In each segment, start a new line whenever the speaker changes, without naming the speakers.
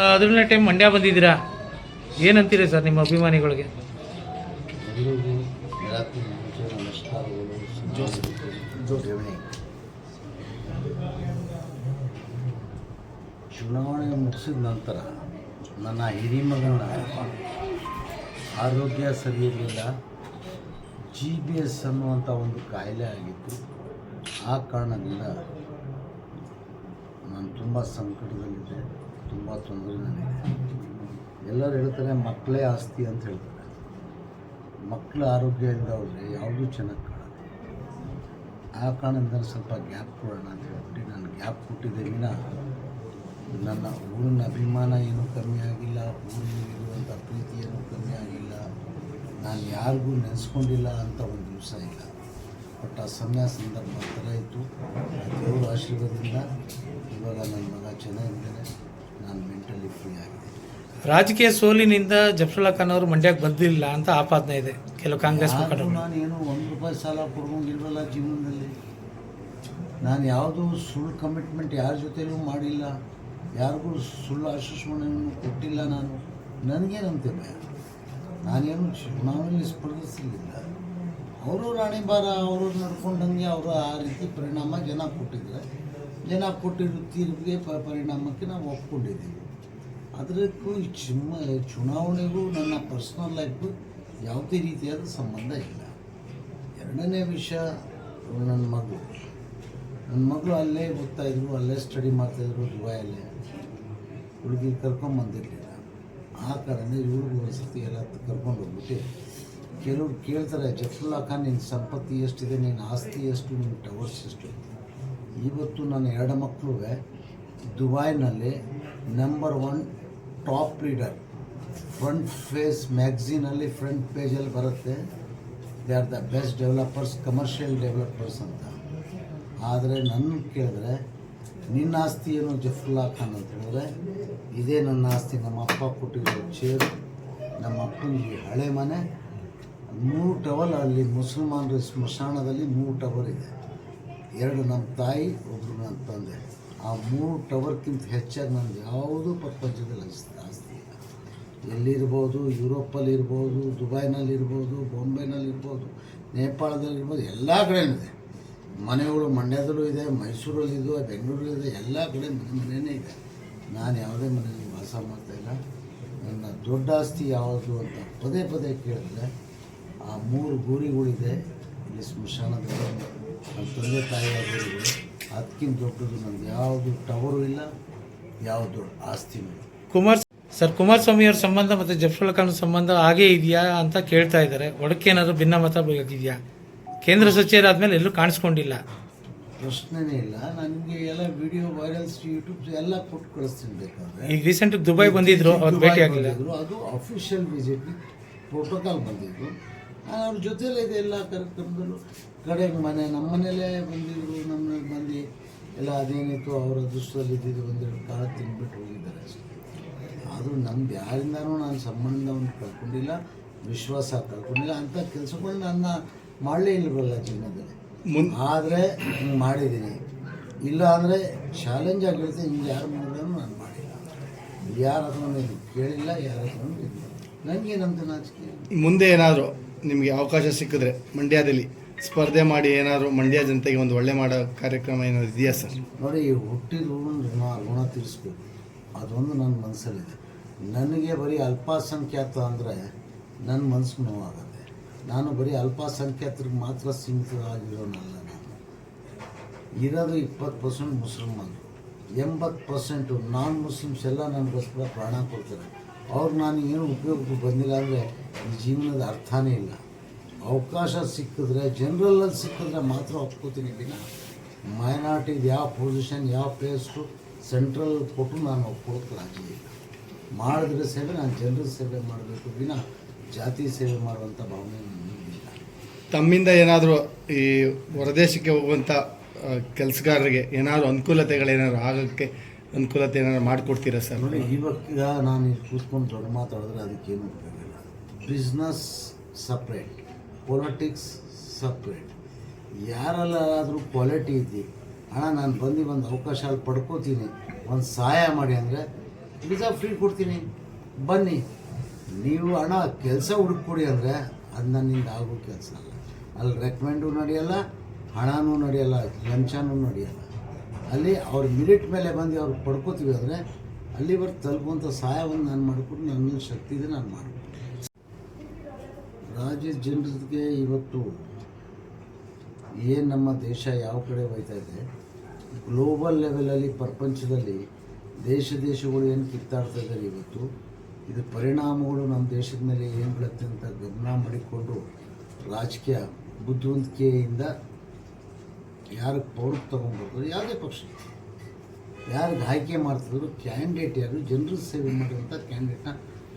ಹದಿನೇಳನೇ ಟೈಮ್ ಮಂಡ್ಯ ಬಂದಿದ್ದೀರಾ? ಏನಂತೀರಿ ಸರ್ ನಿಮ್ಮ ಅಭಿಮಾನಿಗಳಿಗೆ?
ಚುನಾವಣೆ ಮುಗಿಸಿದ ನಂತರ ನನ್ನ ಹಿರಿಮಗನ ಆರೋಗ್ಯ ಸರಿ ಇರಲಿಲ್ಲ. ಜಿ ಬಿ ಎಸ್ ಅನ್ನುವಂಥ ಒಂದು ಕಾಯಿಲೆ ಆಗಿತ್ತು. ಆ ಕಾರಣದಿಂದ ನಾನು ತುಂಬ ಸಂಕಟದಲ್ಲಿದ್ದೆ. ತುಂಬ ತೊಂದರೆ ನನಗೆ ಎಲ್ಲರೂ ಹೇಳ್ತಾರೆ, ಮಕ್ಕಳೇ ಆಸ್ತಿ ಅಂತ ಹೇಳ್ತಾರೆ. ಮಕ್ಕಳ ಆರೋಗ್ಯ ಹೋದರೆ ಯಾವುದೂ ಚೆನ್ನಾಗಿ ಕಾಣುತ್ತೆ ಆ ಕಾರಣದಿಂದ ಸ್ವಲ್ಪ ಗ್ಯಾಪ್ ಕೊಡೋಣ ಅಂತ ಹೇಳ್ಬಿಟ್ಟು ನಾನು ಗ್ಯಾಪ್ ಕೊಟ್ಟಿದ್ದೆ ವಿನ ನನ್ನ ಊರಿನ ಅಭಿಮಾನ ಏನೂ ಕಮ್ಮಿ ಆಗಿಲ್ಲ ಊರಿನಲ್ಲಿರುವಂಥ ಪ್ರೀತಿ ಏನೂ ಕಮ್ಮಿ ಆಗಿಲ್ಲ. ನಾನು ಯಾರಿಗೂ ನೆನೆಸ್ಕೊಂಡಿಲ್ಲ ಅಂತ ಒಂದು ದಿವಸ ಇಲ್ಲ. ಬಟ್ ಆ ಸಮಯ ಸಂದರ್ಭ ಥರ ಇತ್ತು. ದೇವರ ಆಶೀರ್ವಾದದಿಂದ ಇವಾಗ ನನ್ನ ಮಗ ಚೆನ್ನಾಗಿದ್ದಾನೆ. ನಾನು ಮೆಂಟಲಿ ಫ್ರೀ ಆಗಿದೆ.
ರಾಜಕೀಯ ಸೋಲಿನಿಂದ ಜಫ್ರುಲ್ಲಾ ಖಾನ್ ಅವರು ಮಂಡ್ಯಕ್ಕೆ ಬಂದಿಲ್ಲ ಅಂತ ಆಪಾದನೆ ಇದೆ. ಕೆಲವು ಕಾಂಗ್ರೆಸ್ ಮುಖಂಡರು.
ನಾನು ಏನು ಒಂದು ರೂಪಾಯಿ ಸಾಲ ಕೊಡ್ಕೊಂಡಿಲ್ವಲ್ಲ ಜೀವನದಲ್ಲಿ? ನಾನು ಯಾವುದೂ ಸುಳ್ಳು ಕಮಿಟ್ಮೆಂಟ್ ಯಾರ ಜೊತೆಲೂ ಮಾಡಿಲ್ಲ. ಯಾರಿಗೂ ಸುಳ್ಳು ಆಶ್ವಾಸನೆಯನ್ನು ಕೊಟ್ಟಿಲ್ಲ ನಾನು. ನನಗೇನಂತೆ ಭಯ? ನಾನೇನು ಚುನಾವಣೆಯಲ್ಲಿ ಸ್ಪರ್ಧಿಸಲಿಲ್ಲ. ಅವರು ರಾಣಿಬಾರ ಅವರು ನಡ್ಕೊಂಡಂಗೆ ಅವರು ಆ ರೀತಿ ಪರಿಣಾಮ ಜನ ಕೊಟ್ಟಿದ್ದಾರೆ. ಜನ ಕೊಟ್ಟಿರೋ ತೀರ್ಪಿಗೆ ಪರಿಣಾಮಕ್ಕೆ ನಾವು ಒಪ್ಕೊಂಡಿದ್ದೀವಿ. ಅದಕ್ಕೂ ಈ ಚಿಮ್ಮ ಚುನಾವಣೆಗೂ ನನ್ನ ಪರ್ಸ್ನಲ್ ಲೈಫು ಯಾವುದೇ ರೀತಿಯಾದ ಸಂಬಂಧ ಇಲ್ಲ. ಎರಡನೇ ವಿಷಯ ನನ್ನ ಮಗಳು ನನ್ನ ಮಗಳು ಅಲ್ಲೇ ಓದ್ತಾಯಿದ್ರು ಅಲ್ಲೇ ಸ್ಟಡಿ ಮಾಡ್ತಾಯಿದ್ರು ದುಬೈಯಲ್ಲೇ. ಹುಡುಗಿ ಕರ್ಕೊಂಬಂದಿರಲಿಲ್ಲ ಆ ಕಾರಣ ಇವ್ರಿಗೂ ಒಂದು ಸರ್ತಿ ಎಲ್ಲ ಕರ್ಕೊಂಡು ಹೋಗ್ಬಿಟ್ಟು ಕೆಲವ್ರು ಕೇಳ್ತಾರೆ, ಜಫ್ರುಲ್ಲಾ ಖಾನ್ ನಿನ್ನ ಸಂಪತ್ತಿ ಎಷ್ಟಿದೆ ನಿನ್ನ ಆಸ್ತಿ ಎಷ್ಟು ನಿನ್ನ ಟವರ್ಸ್ ಎಷ್ಟು? ಇವತ್ತು ನನ್ನ ಎರಡು ಮಕ್ಕಳು ದುಬೈನಲ್ಲಿ number one top leader front face ಮ್ಯಾಗ್ಝೀನಲ್ಲಿ front ಪೇಜಲ್ಲಿ ಬರುತ್ತೆ. They are the best developers commercial developers ಅಂತ. ಆದರೆ ನನ್ನ ಕೇಳಿದ್ರೆ ನಿನ್ನ ಆಸ್ತಿ ಏನು ಜಫ್ರುಲ್ಲಾ ಖಾನ್ ಅಂತ ಹೇಳಿದ್ರೆ, ಇದೇ ನನ್ನ ಆಸ್ತಿ. ನಮ್ಮ ಅಪ್ಪ ಕೊಟ್ಟಿರೋ ಚೇರು ನಮ್ಮ ಅಪ್ಪನಿಗೆ ಹಳೆ ಮನೆ, ಮೂರು ಟವಲ್ ಅಲ್ಲಿ ಮುಸಲ್ಮಾನರ ಸ್ಮಶಾನದಲ್ಲಿ ಮೂರು ಟವಲ್ ಇದೆ. ಎರಡು ನಮ್ಮ ತಾಯಿ ಒಬ್ಬರು ನನ್ನ ತಂದೆ. ಆ ಮೂರು ಟವರ್ಕ್ಕಿಂತ ಹೆಚ್ಚಾಗಿ ನಂದು ಯಾವುದೂ ಪ್ರಪಂಚದಲ್ಲಿ ಆಸ್ತಿ ಆಸ್ತಿ ಎಲ್ಲಿರ್ಬೋದು ಯುರೋಪಲ್ಲಿರ್ಬೋದು ದುಬೈನಲ್ಲಿರ್ಬೋದು ಬಾಂಬೆನಲ್ಲಿರ್ಬೋದು ನೇಪಾಳದಲ್ಲಿರ್ಬೋದು ಎಲ್ಲ ಕಡೆನೂ ಇದೆ. ಮನೆಗಳು ಮಂಡ್ಯದಲ್ಲೂ ಇದೆ, ಮೈಸೂರಲ್ಲಿ ಇದೆ, ಬೆಂಗಳೂರಲ್ಲಿ ಇದೆ, ಎಲ್ಲ ಕಡೆ ಮನೆ ಮನೆಯೇ ಇದೆ. ನಾನು ಯಾವುದೇ ಮನೆಯಲ್ಲಿ ವಾಸ ಮಾಡ್ತಾಯಿಲ್ಲ ನನ್ನ ದೊಡ್ಡ ಆಸ್ತಿ ಯಾವುದು ಅಂತ ಪದೇ ಪದೇ ಕೇಳಿದ್ರೆ ಆ ಮೂರು ಗೂರಿಗಳಿದೆ ಇಲ್ಲಿ ಸ್ಮಶಾನದಲ್ಲಿ. ನನ್ನ ತಂದೆ ಗೂರಿಗಳು ಅದಕ್ಕಿಂತ ದೊಡ್ಡದು ನನಗೆ ಯಾವುದು ಟವರು ಇಲ್ಲ ಯಾವುದು ಆಸ್ತಿನೂ ಇಲ್ಲ.
ಕುಮಾರ್ ಸರ್ ಕುಮಾರಸ್ವಾಮಿ ಅವ್ರ ಸಂಬಂಧ ಮತ್ತು ಜಫ್ರುಲ್ ಖಾನ್ ಸಂಬಂಧ ಹಾಗೇ ಇದೆಯಾ ಅಂತ ಕೇಳ್ತಾ ಇದ್ದಾರೆ. ಒಡಕ್ಕೇನಾದ್ರು ಭಿನ್ನಮತ ಬೇಕಿದೆಯಾ? ಕೇಂದ್ರ ಸಚಿವರಾದ್ಮೇಲೆ ಎಲ್ಲೂ ಕಾಣಿಸ್ಕೊಂಡಿಲ್ಲ.
ಪ್ರಶ್ನೆನೇ ಇಲ್ಲ. ನನಗೆ ಎಲ್ಲ ವಿಡಿಯೋ ವೈರಲ್ಸ್ ಯೂಟ್ಯೂಬ್ ಎಲ್ಲ ಕೊಟ್ಟು ಕಳಿಸ್ತೀನಿ ಬೇಕಾದ್ರೆ.
ಈಗ ರೀಸೆಂಟ್ ದುಬೈ ಬಂದಿದ್ರು ಅವ್ರು ಭೇಟಿ ಆಗಿಲ್ಲ
ಅದು ಅಫಿಷಿಯಲ್ ವಿಸಿಟ್ ಪ್ರೋಟೋಕಾಲ್ ಬಂದಿದ್ರು. ನಾನು ಅವ್ರ ಜೊತೆಲೇ ಇದೆ ಎಲ್ಲ ಕಾರ್ಯಕ್ರಮದಲ್ಲೂ ಕಡೆಗೆ ಮನೆ ನಮ್ಮ ಮನೇಲೇ ಬಂದಿದ್ರು ನಮ್ಮ ಬಂದು ಎಲ್ಲ ಅದೇನಿತ್ತು ಅವರ ಅದೃಷ್ಟದಲ್ಲಿ ಇದ್ದಿದ್ದು ಒಂದೆರಡು ಕಾಲ ತಿಂದ್ಬಿಟ್ಟು ಹೋಗಿದ್ದಾರೆ ಅಷ್ಟೇ. ಆದರೂ ನಮ್ದು ಯಾರಿಂದನೂ ನಾನು ಸಂಬಂಧವನ್ನು ಕಳ್ಕೊಂಡಿಲ್ಲ ವಿಶ್ವಾಸ ಕಳ್ಕೊಂಡಿಲ್ಲ ಅಂಥ ಕೆಲಸಗಳು ನನ್ನ ಮಾಡಲೇ ಇಲ್ಲವಲ್ಲ ಜೀವನದಲ್ಲಿ. ಆದರೆ ಮಾಡಿದ್ದೀನಿ. ಇಲ್ಲ ಅಂದರೆ ಚಾಲೆಂಜ್ ಆಗಿರುತ್ತೆ ಹಿಂಗೆ ಯಾರು ಮಾಡಿದ್ರು ನಾನು ಮಾಡಿಲ್ಲ. ಯಾರ ಕೇಳಿಲ್ಲ ಯಾರ ಹತ್ರ ನನಗೇನಂತ ನಾಚಿಕೆ
ಮುಂದೆ ಏನಾದರೂ ನಿಮಗೆ ಅವಕಾಶ ಸಿಕ್ಕಿದ್ರೆ ಮಂಡ್ಯದಲ್ಲಿ ಸ್ಪರ್ಧೆ ಮಾಡಿ ಏನಾದರೂ ಮಂಡ್ಯ ಜನತೆಗೆ ಒಂದು ಒಳ್ಳೆ ಮಾಡೋ ಕಾರ್ಯಕ್ರಮ ಏನಾದ್ರು ಇದೆಯಾ ಸರ್?
ನೋಡಿ ಹುಟ್ಟಿದ ಋಣ ಋಣ ತೀರಿಸ್ಬೇಕು. ಅದೊಂದು ನನ್ನ ಮನಸ್ಸಲ್ಲಿದೆ. ನನಗೆ ಬರೀ ಅಲ್ಪಸಂಖ್ಯಾತ ಅಂದರೆ ನನ್ನ ಮನಸ್ಸು ನೋವಾಗುತ್ತೆ. ನಾನು ಬರೀ ಅಲ್ಪಸಂಖ್ಯಾತರಿಗೆ ಮಾತ್ರ ಸೀಮಿತವಾಗಿರೋನಲ್ಲ ನಾನು. ಇರೋದು ಇಪ್ಪತ್ತು ಪರ್ಸೆಂಟ್ ಮುಸಲ್ಮಾನರು ಎಂಬತ್ತು ಪರ್ಸೆಂಟು ನಾನ್ ಮುಸ್ಲಿಮ್ಸ್ ಎಲ್ಲ ನನಗೋಸ್ಕರ ಪ್ರಾಣ ಕೊಡ್ತಾರೆ. ಅವ್ರು ನಾನು ಏನು ಉಪಯೋಗಕ್ಕೆ ಬಂದಿಲ್ಲ ಅಂದರೆ ಈ ಜೀವನದ ಅರ್ಥನೇ ಇಲ್ಲ. ಅವಕಾಶ ಸಿಕ್ಕಿದ್ರೆ, ಜನರಲ್ಲಲ್ಲಿ ಸಿಕ್ಕಿದ್ರೆ ಮಾತ್ರ ಒಪ್ಕೋತೀನಿ ವಿನ. ಮೈನಾರ್ಟಿದು ಯಾವ ಪೊಸಿಷನ್ ಯಾವ ಪ್ಲೇಸ್ಟು ಸೆಂಟ್ರಲ್ ಕೊಟ್ಟು ನಾನು ಒಪ್ಕೊಳ್ಳೋಕೆ ರಾಜಿ ಇಲ್ಲ. ಮಾಡಿದ್ರೆ ಸೇವೆ, ನಾನು ಜನರ ಸೇವೆ ಮಾಡಬೇಕು ವಿನ. ಜಾತಿ ಸೇವೆ ಮಾಡುವಂಥ ಭಾವನೆ ನನಗಿಲ್ಲ.
ತಮ್ಮಿಂದ ಏನಾದರೂ ಈ ಹೊರದೇಶಕ್ಕೆ ಹೋಗುವಂಥ ಕೆಲಸಗಾರರಿಗೆ ಏನಾದರೂ ಅನುಕೂಲತೆಗಳೇನಾದ್ರು ಆಗೋಕ್ಕೆ ಅನುಕೂಲತೆ ಏನಾದ್ರು ಮಾಡಿಕೊಡ್ತೀರಾ ಸರ್?
ನೋಡಿ, ಇವಾಗ ನಾನು ಕೂತ್ಕೊಂಡು ದೊಡ್ಡ ಮಾತಾಡಿದ್ರೆ ಅದಕ್ಕೇನು ಉಪಯೋಗ ಇಲ್ಲ. ಬಿಸ್ನೆಸ್ ಸಪ್ರೇಟ್ ಪೊಲಿಟಿಕ್ಸ್ ಸಪ್ರೇಟ್ ಯಾರಲ್ಲಾದರೂ ಕ್ವಾಲಿಟಿ ಇದ್ದು. ಹಣ ನಾನು ಬಂದು ಒಂದು ಅವಕಾಶ ಅಲ್ಲಿ ಪಡ್ಕೋತೀನಿ. ಒಂದು ಸಹಾಯ ಮಾಡಿ ಅಂದರೆ ವೀಸಾ ಫ್ರೀ ಕೊಡ್ತೀನಿ. ಬನ್ನಿ. ನೀವು ಹಣ ಕೆಲಸ ಹುಡುಕೊಡಿ ಅಂದರೆ ಅದು ನನ್ನಿಂದ ಆಗೋ ಕೆಲಸ ಅಲ್ಲ. ಅಲ್ಲಿ ರೆಕಮೆಂಡು ನಡೆಯಲ್ಲ, ಹಣನೂ ನಡೆಯಲ್ಲ ಲಂಚನೂ ನಡೆಯಲ್ಲ. ಅಲ್ಲಿ ಅವ್ರ ಮಿರಿಟ್ ಮೇಲೆ ಬಂದು ಅವ್ರು ಪಡ್ಕೋತೀವಿ ಅಂದರೆ ಅಲ್ಲಿವರೆಗೆ ತಲುಪುವಂಥ ಸಹಾಯವನ್ನು ನಾನು ಮಾಡಿಕೊಟ್ಟು ನನ್ನ ಶಕ್ತಿ ಇದೆ, ನಾನು ಮಾಡ್ತೀನಿ ರಾಜ್ಯ ಜನರಿಗೆ ಇವತ್ತು ಏನು ನಮ್ಮ ದೇಶ ಯಾವ ಕಡೆ ಹೋಯ್ತಾ ಇದೆ ಗ್ಲೋಬಲ್ ಲೆವೆಲಲ್ಲಿ ಪ್ರಪಂಚದಲ್ಲಿ ದೇಶ ದೇಶಗಳು ಏನು ಕಿತ್ತಾಡ್ತಾ ಇದ್ದಾರೆ ಇವತ್ತು, ಇದು ಪರಿಣಾಮಗಳು ನಮ್ಮ ದೇಶದ ಮೇಲೆ ಏನು ಬೀಳುತ್ತೆ ಅಂತ ಗಮನ ಮಾಡಿಕೊಂಡು ರಾಜಕೀಯ ಬುದ್ಧಿವಂತಿಕೆಯಿಂದ ಯಾರಿಗೆ ಪೌರಕ್ಕೆ ತೊಗೊಂಡ್ಬರ್ತಾರೆ ಯಾವುದೇ ಪಕ್ಷ. ಯಾರಿಗೆ ಆಯ್ಕೆ ಮಾಡ್ತಿದ್ರು ಕ್ಯಾಂಡಿಡೇಟ್ ಯಾರು? ಜನರ ಸೇವೆ ಮಾಡುವಂಥ ಕ್ಯಾಂಡಿಡೇಟ್ನ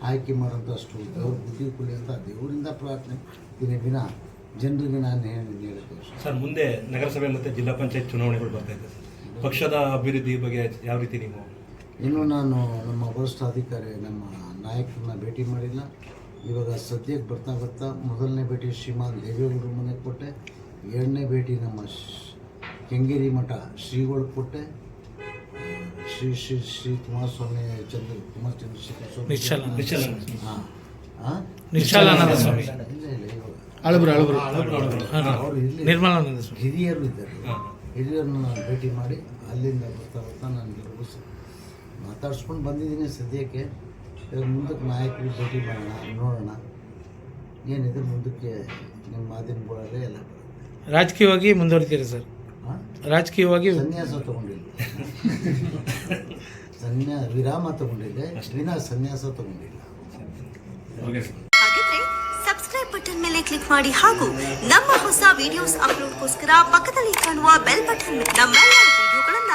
ಆಯ್ಕೆ ಮಾಡೋಂಥ ಅಷ್ಟು ದೇವ್ರ ಬುದ್ಧಿ ಕೊಡಿ ಅಂತ ದೇವರಿಂದ ಪ್ರಾರ್ಥನೆ. ದಿನ ದಿನ ಜನರಿಗೆ ನಾನು ಹೇಳಿ ಹೇಳಕ್ಕೆ
ಸರ್ ಮುಂದೆ ನಗರಸಭೆ ಮತ್ತು ಜಿಲ್ಲಾ ಪಂಚಾಯತ್ ಚುನಾವಣೆಗಳು ಬರ್ತಾ ಇದೆ ಪಕ್ಷದ ಅಭಿವೃದ್ಧಿ ಬಗ್ಗೆ ಯಾವ ರೀತಿ ನೀವು?
ಇನ್ನು ನಾನು ನಮ್ಮ ವರಿಷ್ಠ ಅಧಿಕಾರಿ ನಮ್ಮ ನಾಯಕರನ್ನ ಭೇಟಿ ಮಾಡಿಲ್ಲ. ಇವಾಗ ಸದ್ಯಕ್ಕೆ ಬರ್ತಾ ಬರ್ತಾ ಮೊದಲನೇ ಭೇಟಿ ಶ್ರೀಮಾನ್ ದೇವೇಗೌಡರು ಮನೆಗೆ ಕೊಟ್ಟೆ. ಎರಡನೇ ಭೇಟಿ ನಮ್ಮ ಕೆಂಗೇರಿ ಮಠ ಶ್ರೀಗಳು ಕೊಟ್ಟೆ ಶ್ರೀ ಶ್ರೀ ಶ್ರೀ ಕುಮಾರಸ್ವಾಮಿ ಚಂದ್ರ ಕುಮಾರ್ ಚಂದ್ರಶೇಖರ ಸ್ವಾಮಿ ಹಾಂ. ಹಾಂ
ನಿಶ್ಚಲಾನಂದ ಸ್ವಾಮಿ.
ಅಳಬ್ರು ಅಳಬ್ರು
ಅವರು ಇಲ್ಲಿ
ನಿರ್ಮಲಾನಂದ ಸ್ವಾಮಿ.
ಹಿರಿಯರು ಇದ್ದಾರೆ.
ಹಿರಿಯರನ್ನು
ಹಿರಿಯರನ್ನ ನಾನು ಭೇಟಿ ಮಾಡಿ ಅಲ್ಲಿಂದ ಬರ್ತಾ ಬರ್ತಾ ನಾನು ಸ- ಮಾತಾಡ್ಸ್ಕೊಂಡು ಬಂದಿದ್ದೀನಿ ಸದ್ಯಕ್ಕೆ. ಇವಾಗ ಮುಂದಕ್ಕೆ ನಾಯಕರು ಭೇಟಿ ಮಾಡೋಣ ನೋಡೋಣ. ಏನಿದೆ ಮುಂದಕ್ಕೆ ನಿಮ್ಮ ಮಾಧ್ಯಮಗಳಲ್ಲೇ ಎಲ್ಲ
ರಾಜಕೀಯವಾಗಿ ಮುಂದುವರಿತೀರಿ ಸರ್? ರಾಜಕೀಯವಾಗಿ
ಸನ್ಯಾಸ ತಗೊಂಡಿದ್ದೆ ಸನ್ಯಾ ವಿರಾಮ ತಗೊಂಡಿದ್ದೆ ವಿನಾ ಸನ್ಯಾಸ ತಗೊಂಡಿಲ್ಲ.
ಸಬ್ಸ್ಕ್ರೈಬ್ ಬಟನ್ ಮೇಲೆ ಕ್ಲಿಕ್ ಮಾಡಿ ಹಾಗೂ ನಮ್ಮ ಹೊಸ ವಿಡಿಯೋಸ್ ಅಪ್ಲೋಡ್ಗೋಸ್ಕರ ಪಕ್ಕದಲ್ಲಿ ಕಾಣುವ ಬೆಲ್ ಬಟನ್ ನಮ್ಮೆಲ್ಲ ವಿಡಿಯೋಗಳನ್ನ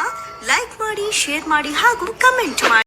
ಲೈಕ್ ಮಾಡಿ ಶೇರ್ ಮಾಡಿ ಹಾಗೂ ಕಮೆಂಟ್ ಮಾಡಿ.